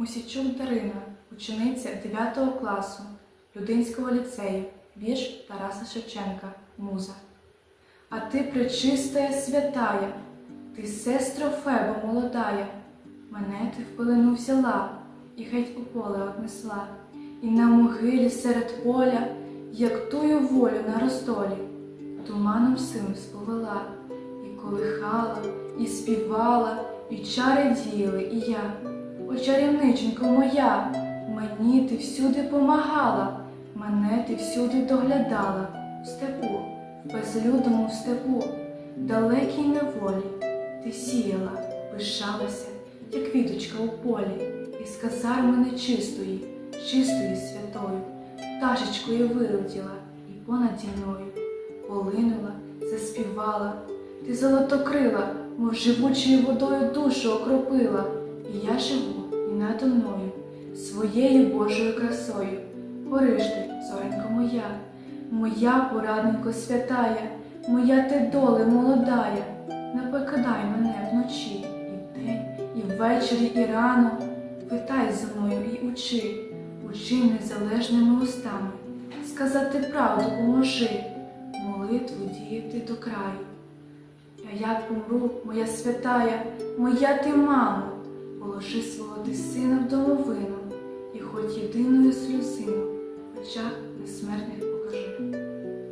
Мусічук Дарина, учениця 9 класу Людинського ліцею, вірш Тараса Шевченка, Муза. А ти пречистая святая, ти сестро Феба молодая, мене ти в пелену взяла і геть у поле отнесла, і на могилі серед поля, як тую волю на роздолі, туманом силу сповела, і колихала, і співала, і чари діяли, і я. О, чарівниченько моя, мені ти всюди помагала, мене ти всюди доглядала, в степу, в безлюдному в степу, далекій неволі, ти сіяла, пишалася, як квіточка у полі, із казарми нечистої, чистої святою, пташечкою вилетіла і понад мною полинула, заспівала, ти золотокрила, мов живучою водою душу окропила, і я живу і надо мною, своєю Божою красою. Гориш ти, зоренько моя, моя порадненько святая, моя ти доле молодая, не покидай мене вночі, і вдень, і ввечері, і рано, питай за мною і учи, учи незалежними устами, сказати правду поможи, молитву діяти до краю. А як помру, моя святая, моя ти мамо, положи свого ти сина в домовину, і хоч єдиною сльозину